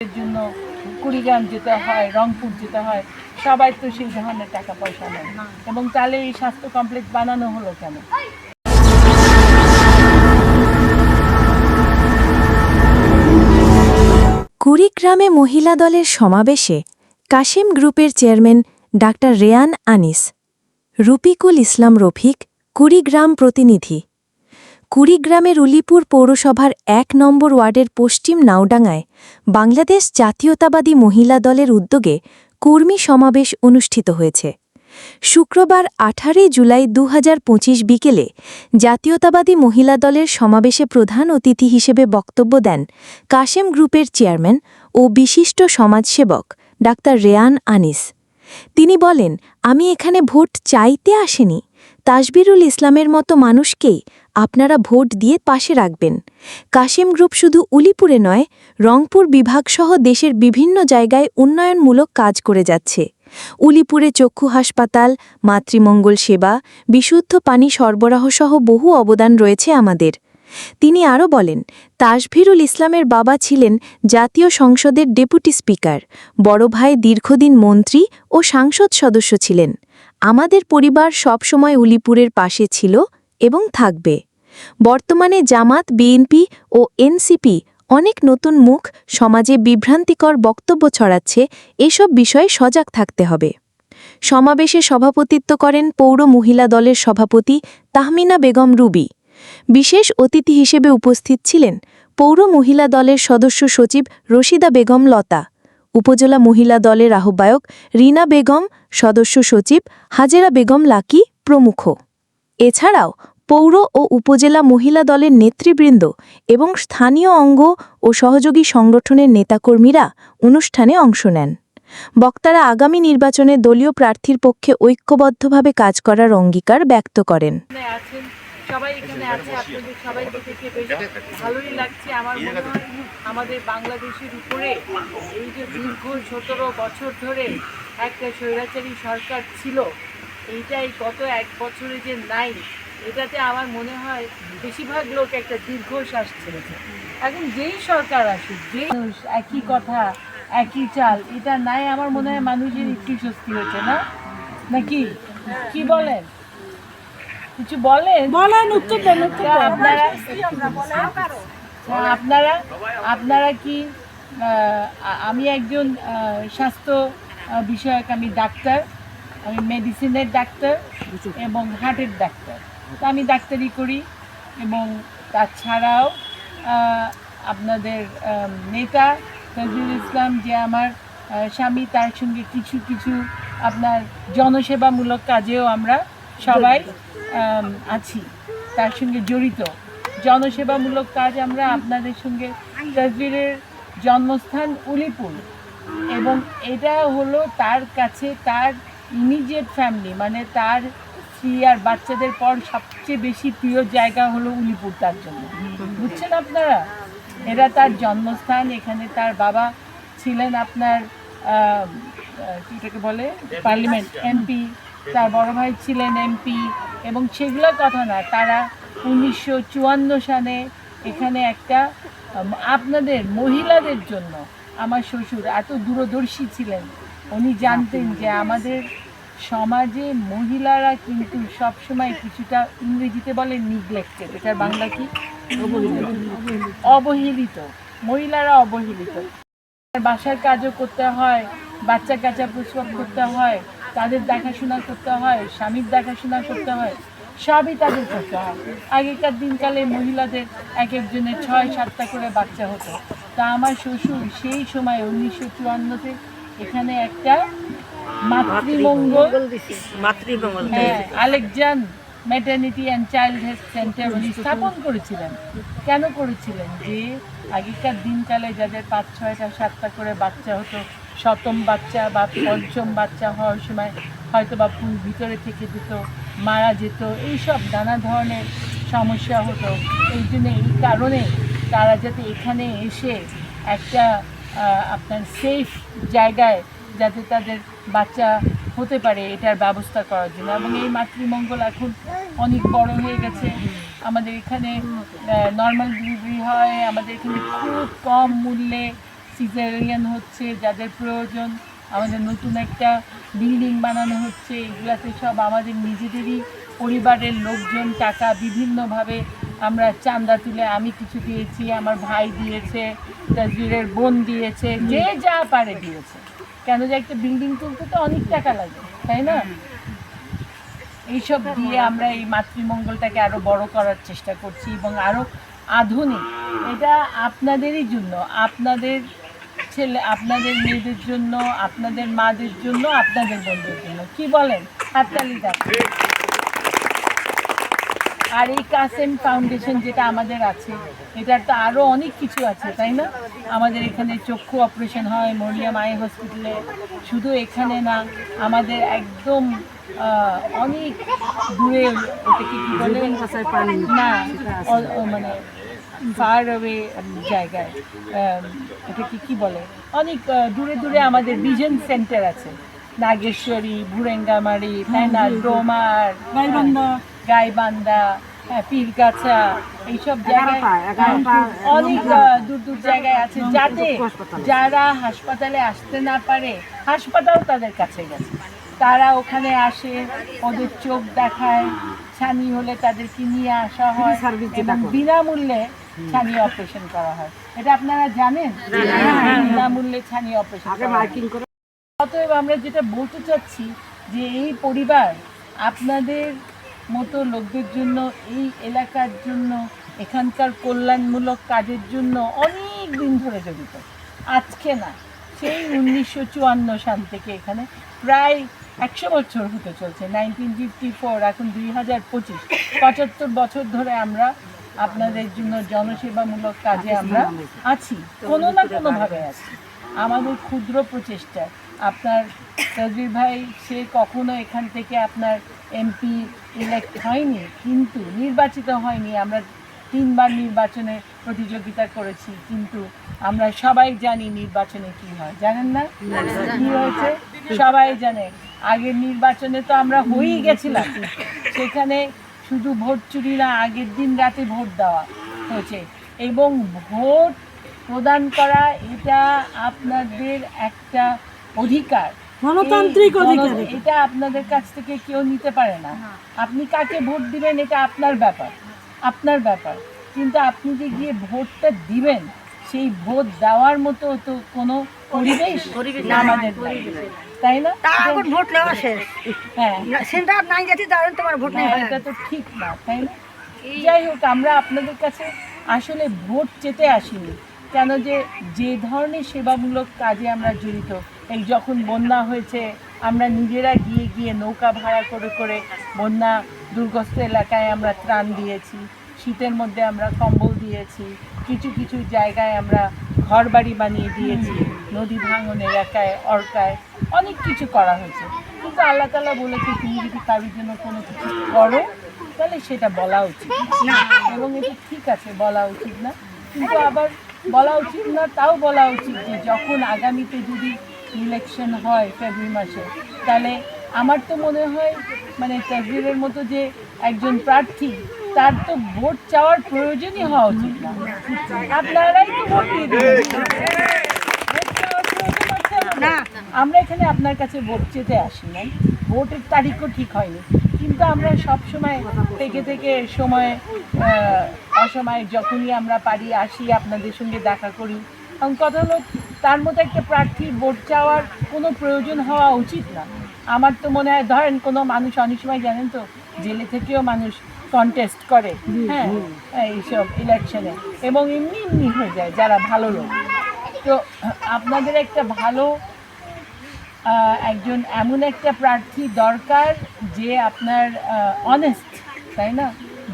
এর জন্য কুড়িগ্রাম যেতে হয় রংপুর যেতে হয় সবাই তো সেই ধরনের টাকা পয়সা নেই এবং তাহলে এই স্বাস্থ্য কমপ্লেক্স বানানো হলো কেন? কুড়িগ্রামে মহিলা দলের সমাবেশে কাশিম গ্রুপের চেয়ারম্যান ডাক্তার রেয়ান আনিস রুপিকুল ইসলাম রফিক কুড়িগ্রাম প্রতিনিধি। কুড়িগ্রামের উলিপুর পৌরসভার এক নম্বর ওয়ার্ডের পশ্চিম নাওডাঙ্গায় বাংলাদেশ জাতীয়তাবাদী মহিলা দলের উদ্যোগে কর্মী সমাবেশ অনুষ্ঠিত হয়েছে। শুক্রবার আঠারোই জুলাই দু হাজার পঁচিশ বিকেলে জাতীয়তাবাদী মহিলা দলের সমাবেশে প্রধান অতিথি হিসেবে বক্তব্য দেন কাশেম গ্রুপের চেয়ারম্যান ও বিশিষ্ট সমাজসেবক ডাক্তার রেয়ান আনিস। তিনি বলেন, আমি এখানে ভোট চাইতে আসেনি। তাসবিরুল ইসলামের মতো মানুষকেই আপনারা ভোট দিয়ে পাশে রাখবেন। কাশিম গ্রুপ শুধু উলিপুরে নয়, রংপুর বিভাগসহ দেশের বিভিন্ন জায়গায় উন্নয়নমূলক কাজ করে যাচ্ছে। উলিপুরে চক্ষু হাসপাতাল, মাতৃমঙ্গল সেবা, বিশুদ্ধ পানি সরবরাহসহ বহু অবদান রয়েছে আমাদের। তিনি আরও বলেন, তাসভিরুল ইসলামের বাবা ছিলেন জাতীয় সংসদের ডেপুটি স্পিকার, বড় ভাই দীর্ঘদিন মন্ত্রী ও সাংসদ সদস্য ছিলেন। আমাদের পরিবার সবসময় উলিপুরের পাশে ছিল এবং থাকবে। বর্তমানে জামাত, বিএনপি ও এনসিপি অনেক নতুন মুখ, সমাজে বিভ্রান্তিকর বক্তব্য ছড়াচ্ছে, এসব বিষয়ে সজাগ থাকতে হবে। সমাবেশে সভাপতিত্ব করেন পৌর মহিলা দলের সভাপতি তাহমিনা বেগম রুবি। বিশেষ অতিথি হিসেবে উপস্থিত ছিলেন পৌর মহিলা দলের সদস্য সচিব রশিদা বেগম লতা, উপজেলা মহিলা দলের আহ্বায়ক রিনা বেগম, সদস্য সচিব হাজেরা বেগম লাকি প্রমুখ। এছাড়াও পৌর ও উপজেলা মহিলা দলের নেতৃবৃন্দ এবং স্থানীয় অঙ্গ ও সহযোগী সংগঠনের নেতাকর্মীরা অনুষ্ঠানে অংশ নেন। বক্তারা আগামী নির্বাচনে দলীয় প্রার্থীর পক্ষে ঐক্যবদ্ধভাবে কাজ করার অঙ্গীকার ব্যক্ত করেন। আমাদের বাংলাদেশের উপরে এই যে দীর্ঘ সতেরো বছর ধরে একটা স্বৈরাচারী সরকার ছিল, এইটাই গত এক বছরে যে নাই এটাতে আমার মনে হয় বেশিরভাগ লোক একটা দীর্ঘশ্বাস ছেড়েছে। এখন যেই সরকার আসুক যে একই কথা একই চাল এটা নাই আমার মনে হয় মানুষের একটু স্বস্তি হয়েছে না? নাকি? কি বলেন? কিছু বলেন? বলেন উত্তর দেন উত্তর আপনারা আপনারা আপনারা কি আমি একজন স্বাস্থ্য বিষয়ক আমি ডাক্তার আমি মেডিসিনের ডাক্তার এবং হার্টের ডাক্তার। তো আমি ডাক্তারি করি এবং তাছাড়াও আপনাদের নেতা নজরুল ইসলাম যে আমার স্বামী, তার সঙ্গে কিছু কিছু আপনার জনসেবামূলক কাজেও আমরা সবাই আছি। তার সঙ্গে জড়িত। জনসেবামূলক কাজ আমরা আপনাদের সঙ্গে তাজবিরের জন্মস্থান উলিপুর। এবং এটা হলো তার কাছে, তার ইমিডিয়েট ফ্যামিলি মানে তার স্ত্রী আর বাচ্চাদের পর সবচেয়ে বেশি প্রিয় জায়গা হলো উলিপুর তার জন্য। বুঝছেন আপনারা? এরা তার জন্মস্থান এখানে তার বাবা ছিলেন আপনার যেটাকে বলে? পার্লামেন্ট এমপি তার বড় ভাই ছিলেন এমপি এবং সেগুলো কথা না তারা উনিশশো চুয়ান্ন সালে এখানে একটা আপনাদের মহিলাদের জন্য আমার শ্বশুর এত দূরদর্শী ছিলেন। উনি জানতেন যে আমাদের সমাজে মহিলারা কিন্তু সবসময় কিছুটা ইংরেজিতে বলে নিগলেক্টেড এটার বাংলা কি? অবহেলিত। মহিলারা অবহেলিত। বাসার কাজও করতে হয়, বাচ্চা কাচ্চা প্রসব করতে হয়, তাদের দেখাশোনা করতে হয়, স্বামীর দেখাশোনা করতে হয়, সবই তাদের করতে হয়। আগেকার দিনকালে মহিলাদের এক একজনের ছয় সাতটা করে বাচ্চা হতো। তা আমার শ্বশুর সেই সময় উনিশশো চুয়ান্নতে এখানে একটা মাতৃমঙ্গল মাতৃমঙ্গল হ্যাঁ Alekjan maternity and child health centre উনি স্থাপন করেছিলেন। কেন করেছিলেন? যে আগেকার দিনকালে যাদের পাঁচ ছয়টা সাতটা করে বাচ্চা হতো সপ্তম বাচ্চা বা পঞ্চম বাচ্চা হওয়ার সময় হয়তো বা ফুল ভিতরে থেকে যেত মারা যেত এইসব নানা ধরনের সমস্যা হতো। এই জন্য এই কারণে তারা যাতে এখানে এসে একটা আপনার সেফ জায়গায় যাতে তাদের বাচ্চা হতে পারে, এটার ব্যবস্থা করার জন্য। এবং এই মাতৃমঙ্গল এখন অনেক বড় হয়ে গেছে। আমাদের এখানে নর্মাল ডেলিভারি হয়। আমাদের এখানে খুব কম মূল্যে সিজারিয়ান হচ্ছে, যাদের প্রয়োজন। আমাদের নতুন একটা বিল্ডিং বানানো হচ্ছে। এগুলাতে সব আমাদের নিজেদেরই পরিবারের লোকজন টাকা বিভিন্নভাবে আমরা চাঁদা তুলে, আমি কিছু দিয়েছি, আমার ভাই দিয়েছে, তাজবিরের বোন দিয়েছে, যে যা পারে দিয়েছে। কেন যে একটা বিল্ডিং তুলতে তো অনেক টাকা লাগে, তাই না? এইসব দিয়ে আমরা এই মাতৃমঙ্গলটাকে আরও বড় করার চেষ্টা করছি এবং আরও আধুনিক। এটা আপনাদেরই জন্য, আপনাদের ছেলে, আপনাদের মেয়েদের জন্য, আপনাদের মাদের জন্য, আপনাদের বন্ধুর জন্য। কি বলেন? হাততালি দেন আর এই কাসেম ফাউন্ডেশন যেটা আমাদের আছে এটার তো আরও অনেক কিছু আছে তাই না? আমাদের এখানে চক্ষু অপারেশন হয় মরিয়াম আই হসপিটালে। শুধু এখানে না আমাদের একদম অনেক দূরে ওটাকে কি বলে? না মানে ফার অ্যাওয়ে জায়গায় ওটাকে কী বলে? অনেক দূরে দূরে আমাদের ভিজন সেন্টার আছে। নাগেশ্বরী ভুরেঙ্গামারি তাই না ডোমার গাইবান্ধা হ্যাঁ পীরগাছা এইসব জায়গায় অনেক দূর দূর জায়গায় আছে যাতে যারা হাসপাতালে আসতে না পারে হাসপাতাল তাদের কাছে গেছে। তারা ওখানে আসে ওদের চোখ দেখায় ছানি হলে তাদেরকে নিয়ে আসা হয় এবং বিনামূল্যে ছানি অপারেশন করা হয়। এটা আপনারা জানেন? বিনামূল্যে ছানি অপারেশন করা। অতএব আমরা যেটা বলতে চাচ্ছি যে এই পরিবার আপনাদের মতো লোকদের জন্য এই এলাকার জন্য এখানকার কল্যাণমূলক কাজের জন্য অনেক দিন ধরে জড়িত। আজকে না সেই উনিশশো চুয়ান্ন সাল থেকে এখানে প্রায় একশো বছর হতে চলছে নাইনটিন ফিফটি ফোর এখন দুই হাজার পঁচিশ। পঁচাত্তর বছর ধরে আমরা আপনাদের জন্য জনসেবামূলক কাজে আমরা আছি কোনো না কোনোভাবে আছি। আমাদের ক্ষুদ্র প্রচেষ্টা আপনার তজবির ভাই সে কখনো এখান থেকে আপনার এমপি ইলেক্ট হয়নি, কিন্তু নির্বাচিত হয়নি। আমরা তিনবার নির্বাচনে প্রতিযোগিতা করেছি, কিন্তু আমরা সবাই জানি নির্বাচনে কি হয়। জানেন না? কি হয়েছে? সবাই জানে। আগের নির্বাচনে তো আমরা হয়েই গেছিলাম। সেখানে শুধু ভোট চুরি না, আগের দিন রাতে ভোট দেওয়া হয়েছে। এবং ভোট প্রদান করা এটা আপনাদের একটা অধিকার। গণতান্ত্রিক অধিকার এটা। আপনাদের কাছ থেকে কেউ নিতে পারে না। আপনি কাকে ভোট দিবেন এটা আপনার ব্যাপার। আপনার ব্যাপার। কিন্তু আপনি যে গিয়ে ভোটটা দিবেন সেই ভোট দেওয়ার মতো তো কোনো পরিবেশ আমাদের তাই না? এখন ভোট নেওয়া শেষ। হ্যাঁ। সেন্টার নাই গেছি তাহলে তোমার ভোট না, এটা তো ঠিক না তাই না? যাই হোক আমরা আপনাদের কাছে আসলে ভোট চেতে আসিনি। কেন যে যে ধরনের সেবামূলক কাজে আমরা জড়িত এই যখন বন্যা হয়েছে, আমরা নিজেরা গিয়ে গিয়ে নৌকা ভাড়া করে করে বন্যা দুর্গস্ত এলাকায় আমরা ত্রাণ দিয়েছি। শীতের মধ্যে আমরা কম্বল দিয়েছি। কিছু কিছু জায়গায় আমরা ঘর বাড়ি বানিয়ে দিয়েছি। নদী ভাঙন এলাকায়, অর্কায় অনেক কিছু করা হয়েছে। কিন্তু আল্লাহ তালা বলেছে, তুমি যদি কারোর জন্য কোনো কিছু করো, তাহলে সেটা বলা উচিত না। এবং এটা ঠিক আছে, বলা উচিত না। কিন্তু আবার বলা উচিত না, তাও বলা উচিত যে যখন আগামীতে যদি ইলেকশন হয় ফেব্রুয়ারি মাসে। তাহলে আমার তো মনে হয় মানে তাজবিরের মতো যে একজন প্রার্থী তার তো ভোট চাওয়ার প্রয়োজনই হওয়া উচিত না। আপনারাই তো ভোট দিয়ে? আমরা এখানে আপনার কাছে ভোট চেতে আসি নাই। ভোটের তারিখও ঠিক হয়নি। কিন্তু আমরা সব সময় থেকে থেকে সময় অসময়ে যখনই আমরা পারি আসি আপনাদের সঙ্গে দেখা করি। কারণ কথা হলো তার মতো একটা প্রার্থীর ভোট চাওয়ার কোনো প্রয়োজন হওয়া উচিত না। আমার তো মনে হয় ধরেন কোনো মানুষ অনেক সময় জানেন তো জেলে থেকেও মানুষ কন্টেস্ট করে হ্যাঁ এইসব ইলেকশনে এবং এমনি এমনি হয়ে যায় যারা ভালো লোক। তো আপনাদের একটা ভালো একজন এমন একটা প্রার্থী দরকার যে আপনার অনেস্ট তাই না?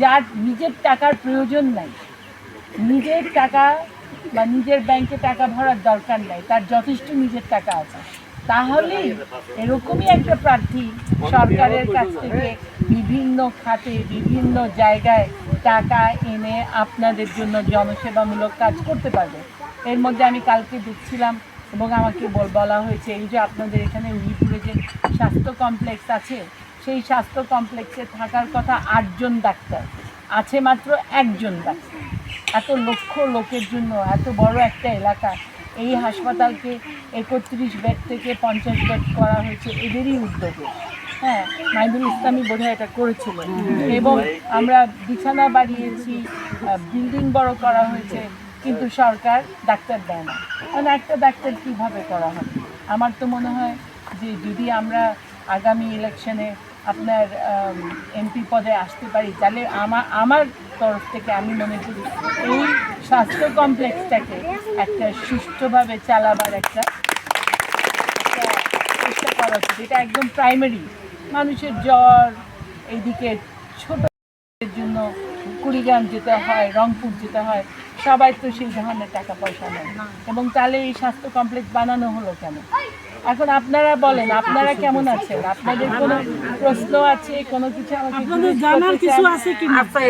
যার নিজের টাকার প্রয়োজন নাই। নিজের টাকা বা নিজের ব্যাংকে টাকা ভরার দরকার নাই, তার যথেষ্ট নিজের টাকা আছে। তাহলে এরকমই একটা প্রার্থী সরকারের কাছ থেকে বিভিন্ন খাতে, বিভিন্ন জায়গায় টাকা এনে আপনাদের জন্য জনসেবামূলক কাজ করতে পারবে। এর মধ্যে আমি কালকে দেখছিলাম এবং আমাকে বল- হয়েছে, এই যে আপনাদের এখানে উলিপুরে যে স্বাস্থ্য কমপ্লেক্স আছে, সেই স্বাস্থ্য কমপ্লেক্সে থাকার কথা আটজন ডাক্তার, আছে মাত্র একজন ডাক্তার। এত লক্ষ লোকের জন্য এত বড় একটা এলাকা। এই হাসপাতালকে একত্রিশ বেড থেকে পঞ্চাশ বেড করা হয়েছে এদেরই উদ্যোগে। হ্যাঁ মাইদুল ইসলামী বোধহয় এটা করেছিলেন। এবং আমরা বিছানা বাড়িয়েছি বিল্ডিং বড় করা হয়েছে কিন্তু সরকার ডাক্তার দেয় না। মানে একটা ডাক্তার কীভাবে করা হবে? আমার তো মনে হয় যে যদি আমরা আগামী ইলেকশনে আপনার এমপি পদে আসতে পারি, তাহলে আমার আমার তরফ থেকে আমি মনে করি এই স্বাস্থ্য কমপ্লেক্সটাকে একটা সুষ্ঠুভাবে চালাবার একটা চেষ্টা করা উচিত। এটা একদম প্রাইমারি মানুষের জ্বর, এইদিকে ছোট জন্য কুড়িগ্রাম যেতে হয়, রংপুর যেতে হয়, সবাই তো সেই ধরনের টাকা পয়সা নেয়। এবং তাহলে এই স্বাস্থ্য কমপ্লেক্স বানানো হলো কেন? এখন আপনারা বলেন আপনারা কেমন আছেন? আপনাদের কোনো প্রশ্ন আছে কোনো কিছু আমাকে আপনাদের জানার কিছু আছে কি আছে